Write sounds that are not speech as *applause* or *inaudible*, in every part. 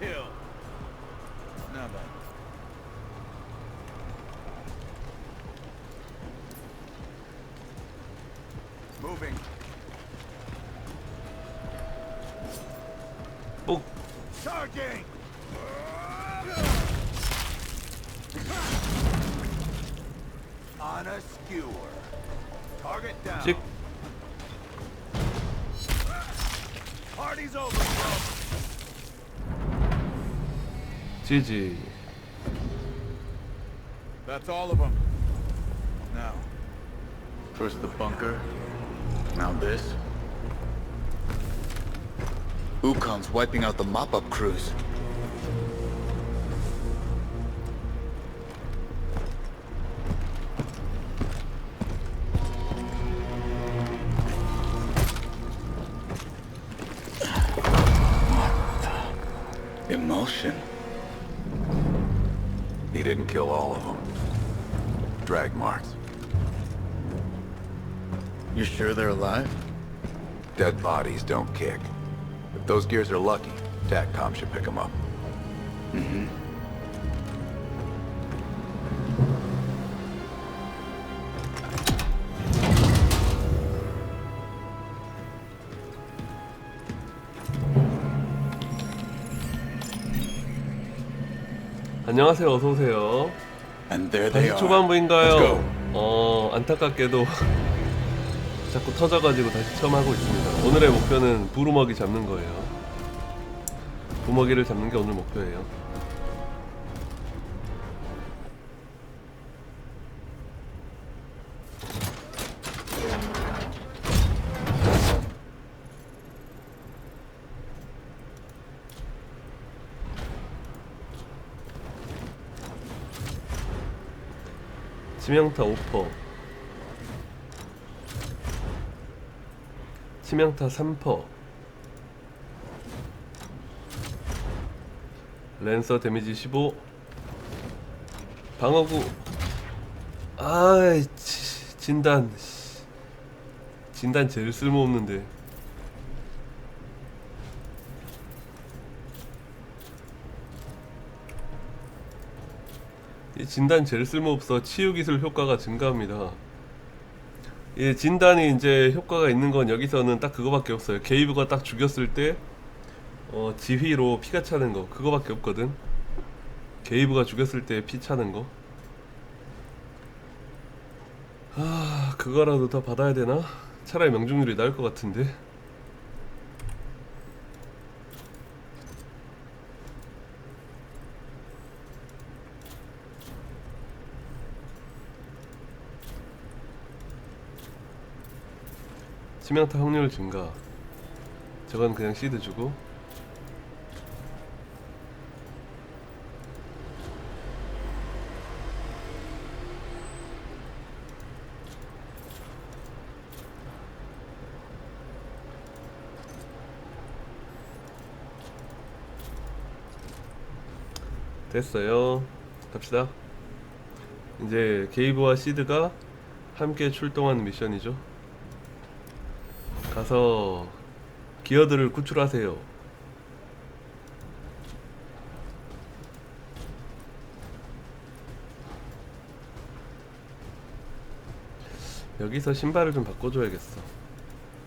kill. Now then. Moving. 뽁 Charging! On a skewer. Target down. 찍. Party's over, 지. That's all of them. Now. First the bunker. Now this. Ukon's wiping out the mop-up crews. Emotion. Didn't kill all of them. Drag marks. You sure they're alive? Dead bodies don't kick. If those gears are lucky, TACCOM should pick them up. Mm-hmm. 안녕하세요. 어서 오세요. And there they 다시 are. 초반부인가요? Go. 어 안타깝게도 *laughs* 자꾸 터져가지고 다시 처음 하고 있습니다. 오늘의 목표는 부루먹이 잡는 거예요. 부먹이를 잡는 게 오늘 목표예요. 치명타 5퍼. 치명타 3퍼. 랜서 데미지 15 방어구. 치, 진단. 씨. 진단 제일 쓸모없는데 진단 제일 쓸모없어 치유 기술 효과가 증가합니다. 이 진단이 이제 효과가 있는 건 여기서는 딱 그거밖에 없어요. 게이브가 딱 죽였을 때 어, 지휘로 피가 차는 거 그거밖에 없거든. 게이브가 죽였을 때 피 차는 거. 아 그거라도 더 받아야 되나? 차라리 명중률이 나을 것 같은데. 치명타 확률 증가. 저건 그냥 시드 주고. 됐어요. 갑시다. 이제 게이브와 시드가 함께 출동하는 미션이죠. 가서 기어들을 구출하세요. 여기서 신발을 좀 바꿔줘야겠어.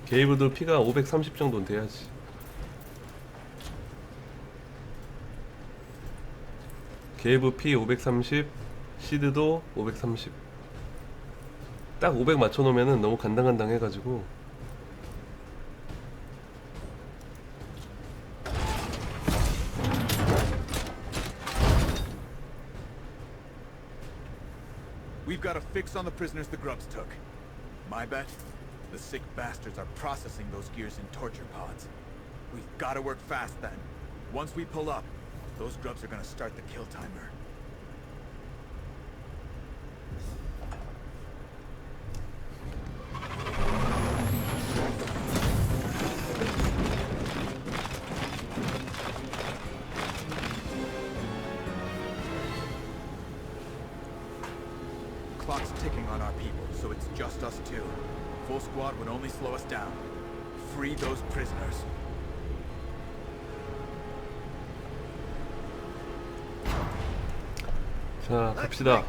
게이브도 피가 530 정도는 돼야지. 게이브 피 530, 시드도 530. 딱 500 맞춰놓으면은 너무 간당간당해가지고 On the prisoners the grubs took. My bet? The sick bastards are processing those gears in torture pods. We've got to work fast then. Once we pull up, those grubs are gonna start the kill timer. clock's ticking on our people, so it's just us two. Full squad would only slow us down. Free those prisoners. 갑시다.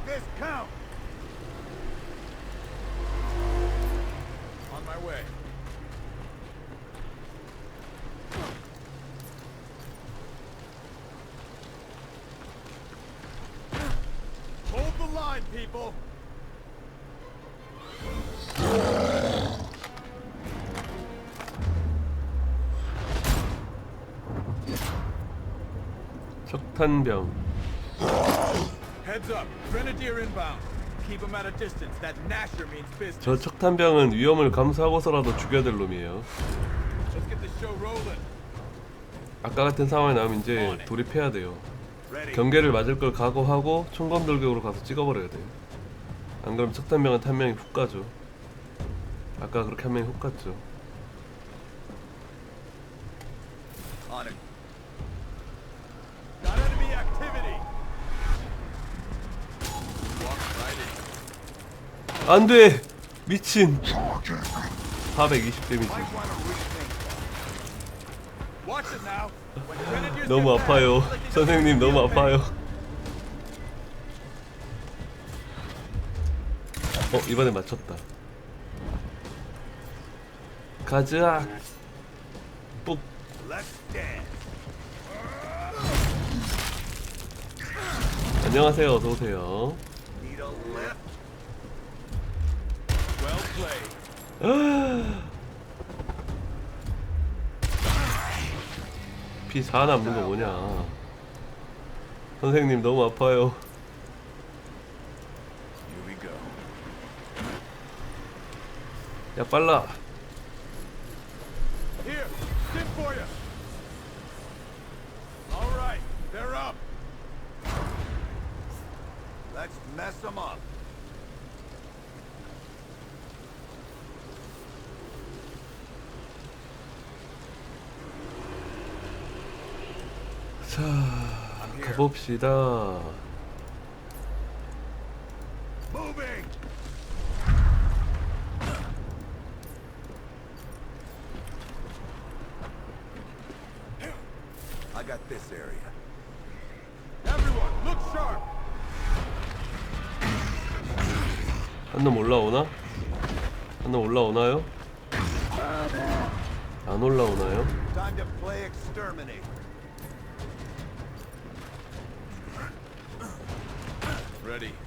Means business. 저 석탄병은 위험을 감수하고서라도 죽여야 될 놈이에요. 아까 같은 상황이 나오면 이제 돌입해야 돼요. 경계를 맞을 걸 각오하고 총검 돌격으로 가서 찍어버려야 돼요. 안 그러면 석탄병한테 한 명이 훅 가죠. 아까 그렇게 한 명이 훅 갔죠 안돼 미친 420 데미지 너무 아파요 선생님 너무. 아파요 어 이번에 맞췄다 가즈악 뿍. 안녕하세요 어서오세요 피4 남는 거 뭐냐? 선생님 너무 아파요. 야 빨라 가봅시다 Moving. I got this area. Everyone, look sharp. 한놈 올라오나? 한놈 올라오나요? 안 올라오나요? Ready.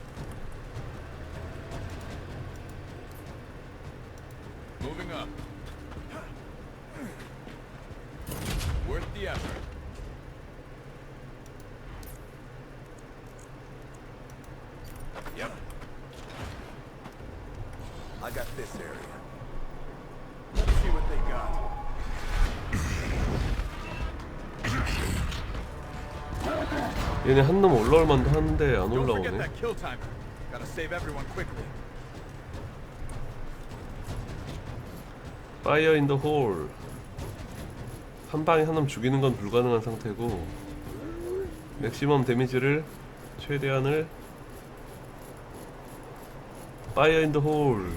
얘네 한놈 올라올 만도 하는데 안 올라오네. 파이어 인 더 홀. 한 방에 한 놈 죽이는 건 불가능한 상태고 맥시멈 데미지를 최대한을 파이어 인 더 홀.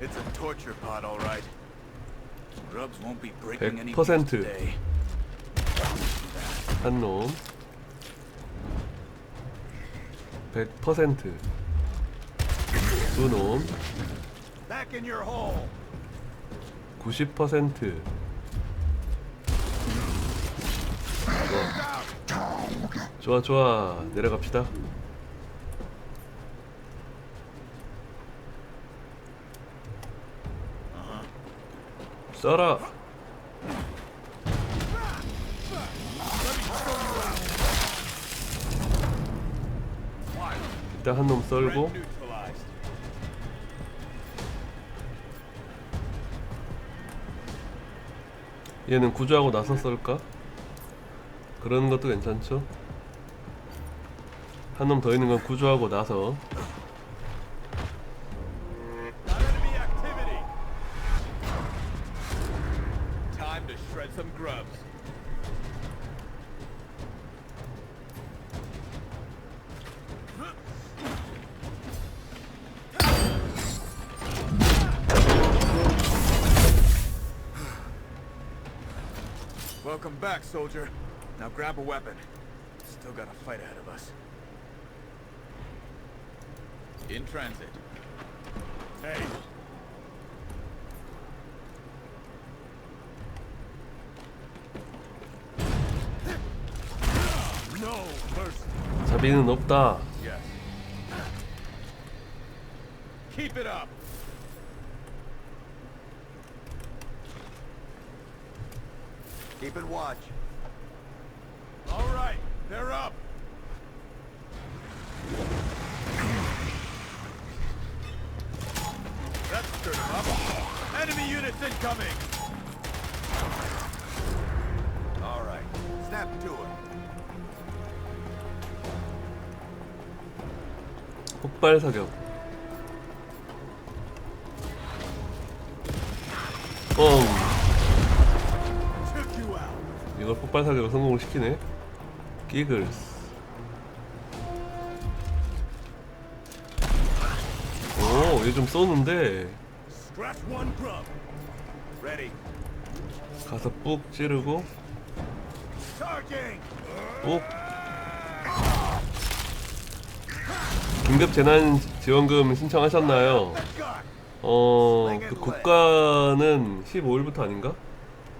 It's a torture pod, all right. Grubs won't be breaking any views 100%. today. 한 놈. 100%. 두 놈. Back in your hole. 90%. 좋아 좋아 내려갑시다. 써라 일단 한 놈 썰고 얘는 구조하고 나서 썰까? 그런 것도 괜찮죠? 한 놈 더 있는 건 구조하고 나서 soldier. Now grab a weapon. Still got a fight ahead of us. In transit. Hey, no mercy. 자비는 없다 Keeping watch. All right, they're up. That stirred them up. Enemy units incoming. All right. Snap to it. 폭발 사격 뻥 폭발 사격을 성공을 시키네 기글스 오 얘 좀 쏘는데. 가서 뿍 찌르고. 뿍 긴급 재난 지원금 신청하셨나요? 어, 그 국가는 15일부터 아닌가?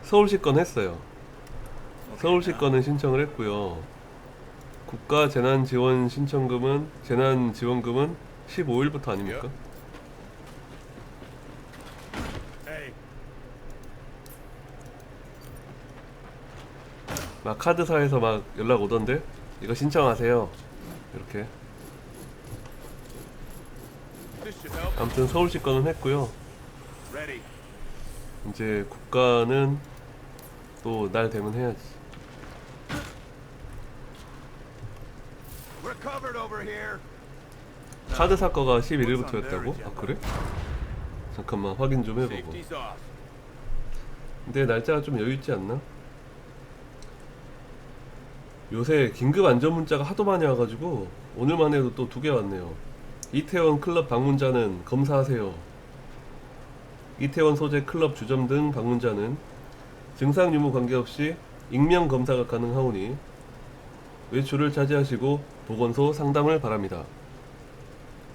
서울시 건 했어요. 서울시 건은 신청을 했고요. 국가 재난 지원 신청금은 재난 지원금은 15일부터 아닙니까? 막 카드사에서 막 연락 오던데 이거 신청하세요. 이렇게. 아무튼 서울시 건은 했고요. 이제 국가는 또 날 되면 해야지. 카드 사거가 11일부터였다고? 아 그래? 잠깐만 확인 좀 해보고. 근데 날짜가 좀 여유 있지 않나? 요새 긴급 안전 문자가 하도 많이 와가지고 오늘만 해도 또 두 개 왔네요. 이태원 클럽 방문자는 검사하세요. 이태원 소재 클럽 주점 등 방문자는 증상 유무 관계없이 익명 검사가 가능하오니 외출을 자제하시고 보건소 상담을 바랍니다.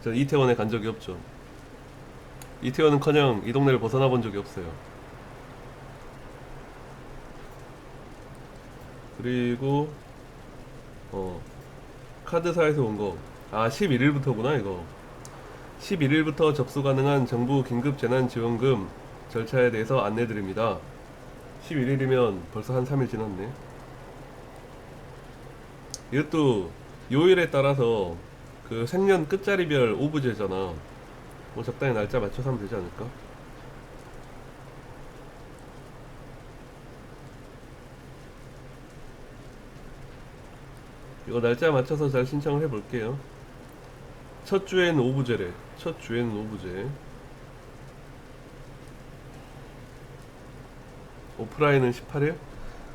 저 이태원에 간 적이 없죠. 이태원은커녕 이 동네를 벗어나 본 적이 없어요. 그리고 어 카드사에서 온 거. 아 11일부터구나 이거. 11일부터 접수 가능한 정부 긴급 재난 지원금 절차에 대해서 안내 드립니다. 11일이면 벌써 한 3일 지났네. 이것도 요일에 따라서 그 생년 끝자리별 오브제잖아. 뭐 적당히 날짜 맞춰서 하면 되지 않을까? 이거 날짜 맞춰서 잘 신청을 해볼게요. 첫 주에는 오브제래. 첫 주에는 오브제. 오프라인은 18일?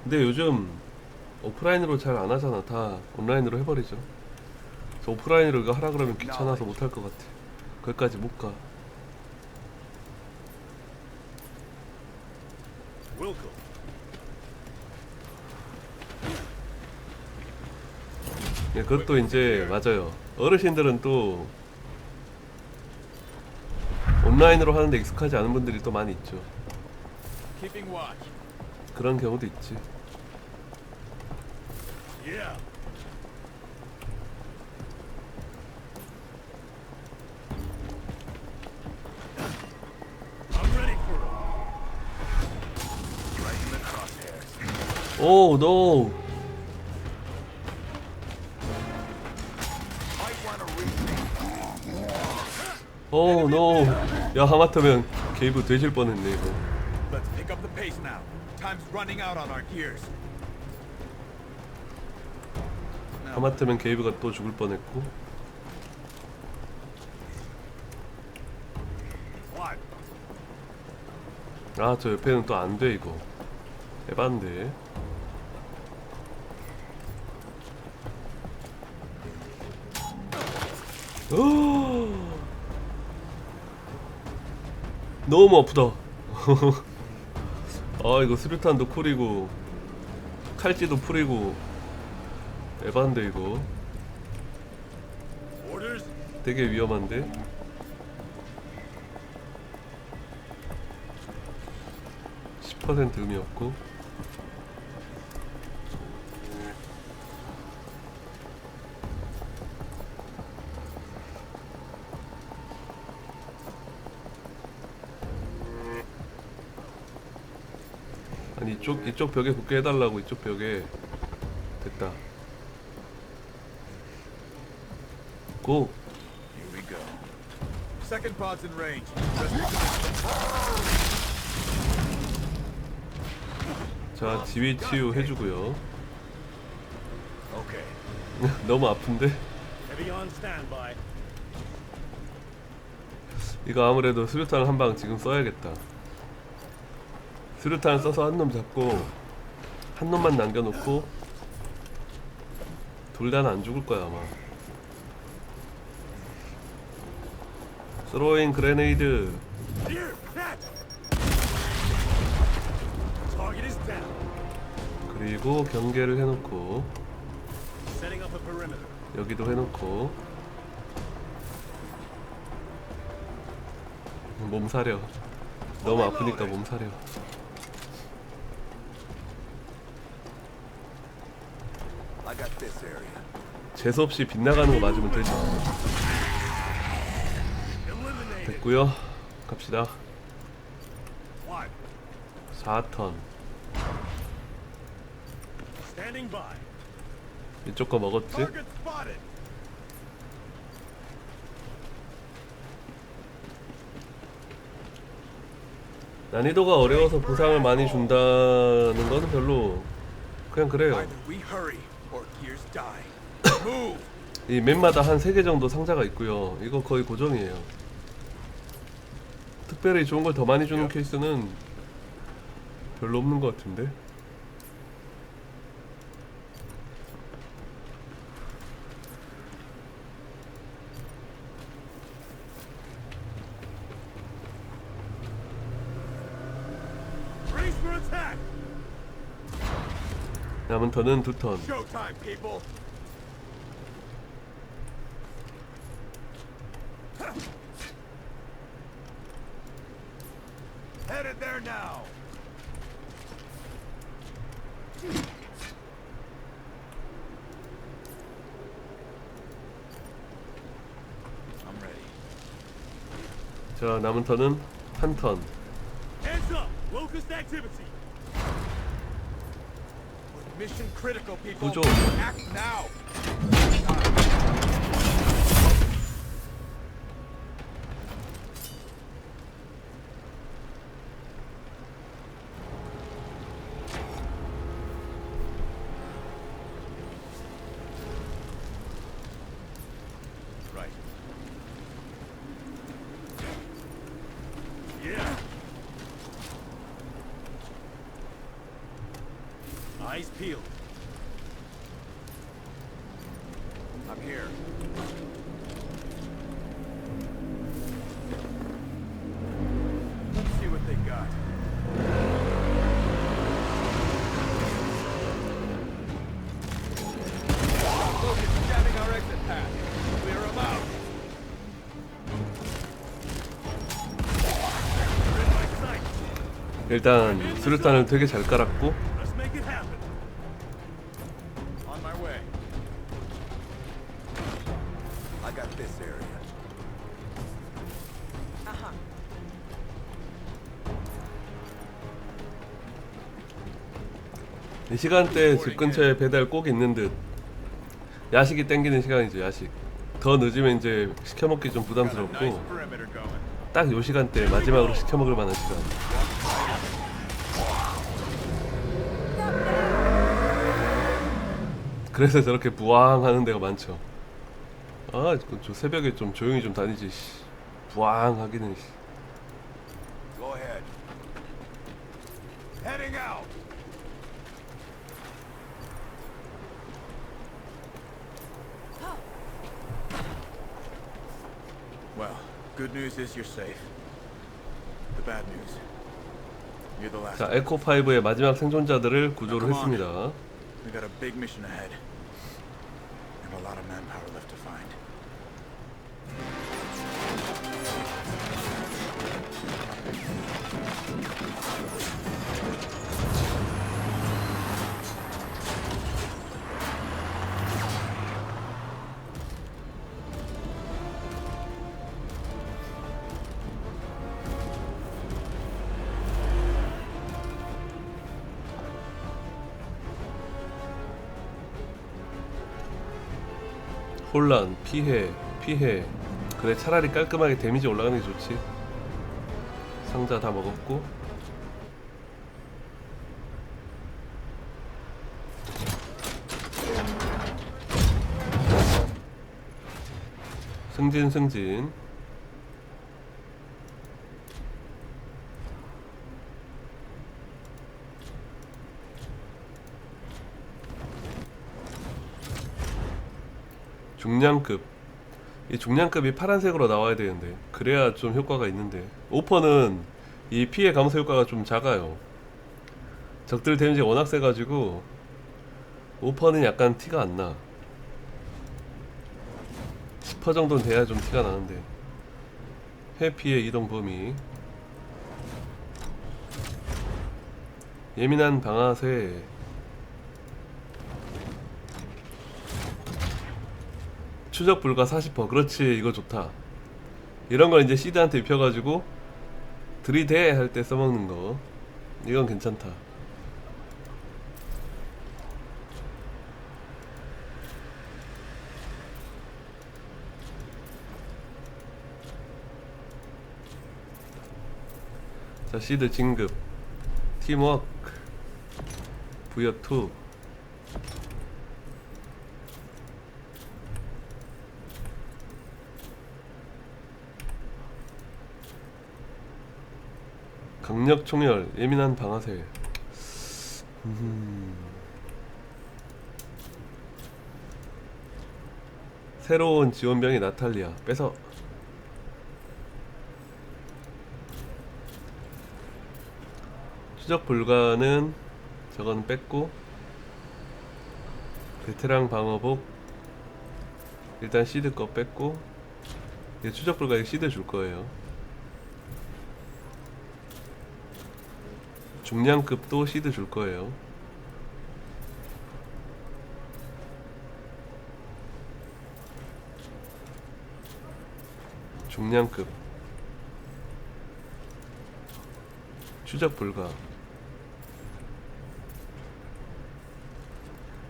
근데 요즘 오프라인으로 잘 안 하잖아. 다 온라인으로 해버리죠. 저 오프라인으로 이거 하라 그러면 귀찮아서 못 할 것 같아. 거기까지 못 가. Welcome. 예, 그것도 이제 맞아요. 어르신들은 또 온라인으로 하는데 익숙하지 않은 분들이 또 많이 있죠. 그런 경우도 있지. Yeah. I'm ready for it. Right in the crosshairs. 오, 노. Might want to rethink 오 노. 야 하마터면 게이브 되질 뻔했네 이거. Let's pick up the pace now. Time's running out on our gears. Now, 하마터면 게이브가 또 죽을 뻔했고. 아 저 옆에는 또 안 돼 이거. 에반데. *gasps* 너무 아프다. *laughs* 아 이거 수류탄도 쿨이고 칼찌도 풀이고 에반데 이거? 되게 위험한데. (10% 의미 없고) 아니 이쪽 이쪽 벽에 붙게 해달라고 이쪽 벽에 됐다 고 Here we go. Second pod's in range. Just 자 지휘 치유 해주고요 Okay. *laughs* 너무 아픈데 Heavy on standby. 이거 아무래도 수류탄 한 방 지금 써야겠다 수류탄 써서 한 놈 잡고 한 놈만 남겨놓고 둘 다는 안 죽을 거야 아마 스로잉 그레네이드. 그리고 경계를 해놓고. 여기도 해놓고 몸 사려 너무 아프니까 몸 사려 I got this area. 재수없이 빗나가는 거 맞으면 Eliminated. 됐고요 갑시다 What? 4턴 Standing by. 이쪽 거 먹었지? 난이도가 어려워서 보상을 많이 준다는 거는 별로 그냥 그래요. *coughs* 이 맵마다 한 3개 정도 상자가 있고요 이거 거의 고정이에요 특별히 좋은 걸 더 많이 주는 케이스는 별로 없는 것 같은데. 남은 턴은 두턴 Headed there now. I'm ready. 자 남은 턴은 한 턴 Hands up. Locust activity. Mission critical, people. Act now. Right. Yeah. Peeled. I'm here. Let's see what they got. Focus, jamming our exit path. Clear them out. 일단 수류탄을 되게 잘 깔았고 시간대 집 근처에 배달 꼭 있는 듯 야식이 땡기는 시간이죠 야식 더 늦으면 이제 시켜먹기 좀 부담스럽고. 딱 요 시간대 마지막으로 시켜먹을 만한 시간 그래서 저렇게 부황하는 데가 많죠 아, 그저 새벽에 좀 조용히 좀 다니지 씨. 부황하기는 씨. Go ahead. Heading out. Well, good news is you're safe. The bad news. You're the last. 자 에코 5의 마지막 생존자들을 구조를. 했습니다 We got a big mission ahead. And a lot of manpower 혼란, 피해, 피해. 그래 차라리 깔끔하게 데미지 올라가는 게 좋지. 상자 다 먹었고. 승진 승진. 중량급. 이 중량급이 파란색으로 나와야 되는데 그래야 좀 효과가 있는데 오퍼는 이 피해 감소 효과가 좀 작아요. 적들 데미지가 워낙 세가지고 오퍼는 약간 티가 안나. 10% 정도는 돼야 좀 티가 나는데. 회피의 이동 범위. 예민한 방아쇠 추적 불가 40% 그렇지 이거 좋다. 이런 걸 이제 시드한테 입혀가지고 들이대 할 때 써먹는 거. 이건 괜찮다. 자 시드 진급. 팀워크. 부여 2 강력 총열, 예민한 방아쇠. 음. 새로운 지원병이 나탈리아. 뺏어. 추적 불가는 저건 뺐고 베테랑 방어복 일단 시드 거 뺐고 이제 추적 불가에 시드 줄 거예요. 중량급도 시드 줄 거예요. 중량급. 추적 불가.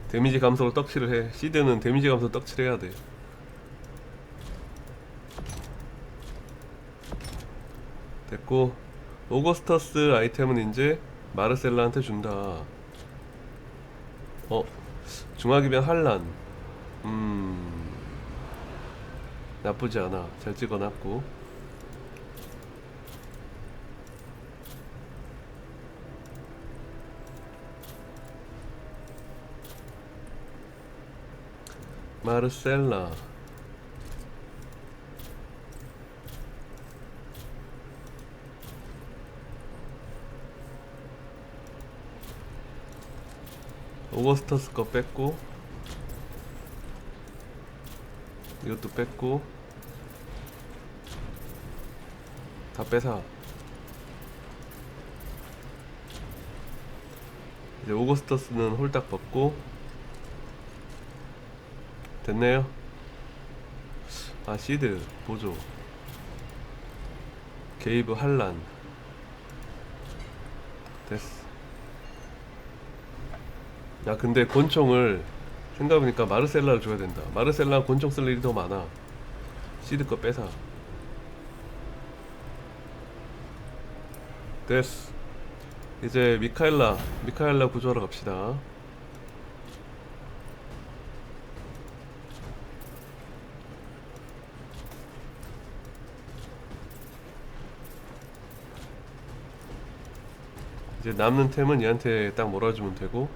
데미지 감소로 떡칠을 해. 시드는 데미지 감소 떡칠 해야 돼. 됐고 오거스터스 아이템은 이제 마르셀라한테 준다. 어, 중화기병 한란. 음, 나쁘지 않아. 잘 찍어놨고. 마르셀라. 오거스터스 거 뺐고 이것도 뺐고 다 빼사 이제 오거스터스는 홀딱 벗고. 됐네요. 아 시드 보조. 게이브 한란 됐어 야 근데 권총을 생각해보니까 마르셀라를 줘야 된다 마르셀라 권총 쓸 일이 더 많아 시드 거 뺏어. 됐어. 이제 미카엘라, 미카엘라 구조하러 갑시다. 이제 남는 템은 얘한테 딱 몰아주면 되고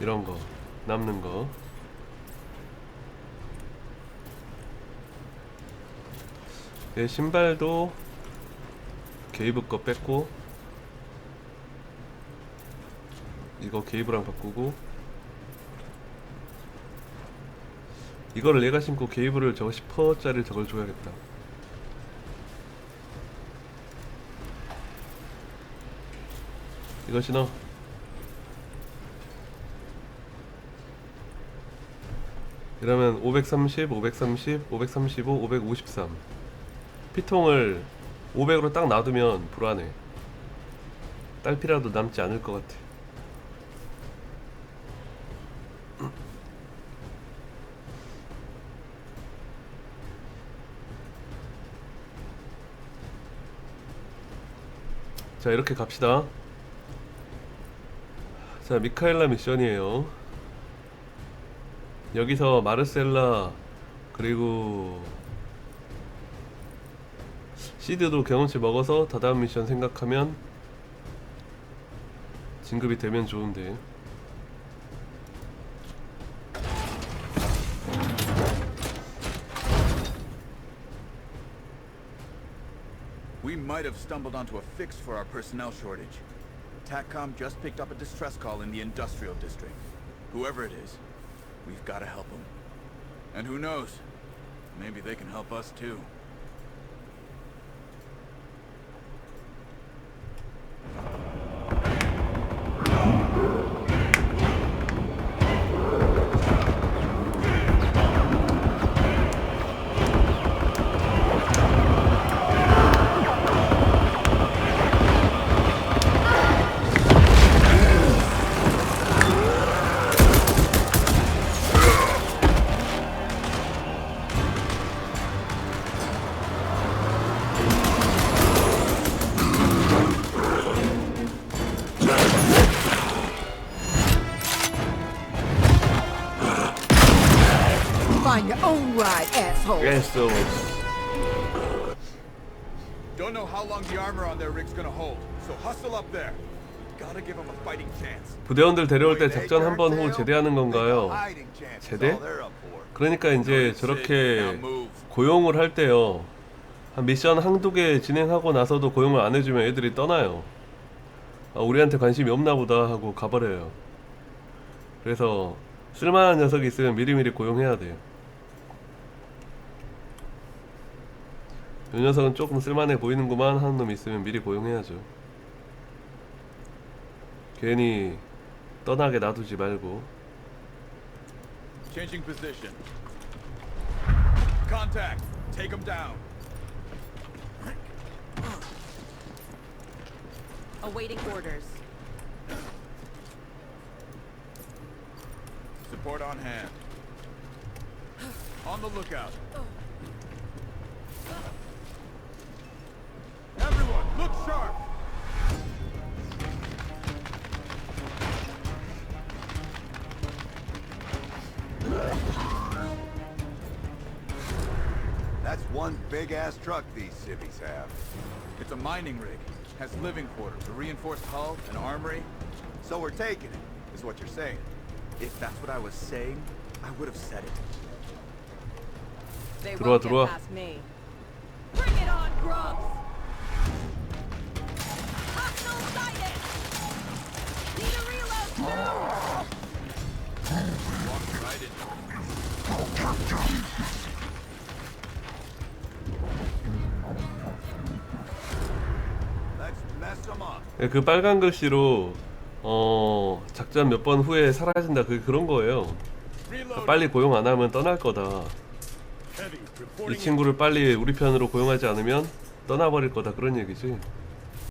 이런 거 남는 거. 얘 신발도 게이브 거 뺐고 이거 게이브랑 바꾸고 이거를 얘가 신고 게이브를 저거 10%짜리 저걸 줘야겠다. 이거 신어 이러면 530, 530, 535, 553 피통을 500으로 딱 놔두면 불안해. 딸피라도 남지 않을 것 같아. 자 이렇게 갑시다. 자 미카엘라 미션이에요 여기서 마르셀라 그리고 시드도 경험치 먹어서 다다음 미션 생각하면 진급이 되면 좋은데 We might have stumbled onto a fix for our personnel shortage. TACCOM just picked up a distress call in the industrial district. Whoever it is, we've got to help them. And who knows? Maybe they can help us too. 부대원들 데려올 때 작전 한 번 후 제대하는 건가요? 제대? 그러니까 이제 저렇게 고용을 할 때요. 한 미션 한두 개 진행하고 나서도 고용을 안 해주면 애들이 떠나요. 아, 우리한테 관심이 없나 보다 하고 가버려요. 그래서 쓸만한 녀석이 있으면 미리미리 고용해야 돼요. 이 녀석은 조금 쓸만해 보이는구만 하는 놈 있으면 미리 고용해야죠 괜히 떠나게 놔두지 말고 Changing position. Contact. Take them down. Awaiting orders. Support on hand. On the lookout. Everyone, look sharp! one big ass truck these civvies have. It's a mining rig. Has living quarters, a reinforced hull, an armory. So we're taking it, is what you're saying. If that's what I was saying, I would have said it. They 들어와, won't get 들어와. past me. Bring it on, grubs! Hostile sighted! Need a reload too! Walked right into it. 그 빨간 글씨로 어 작전 몇 번 후에 사라진다 그 그런 거예요. Reload. 빨리 고용 안 하면 떠날 거다. 이. 친구를 빨리 우리 편으로 고용하지 않으면 떠나버릴 거다 그런 얘기지.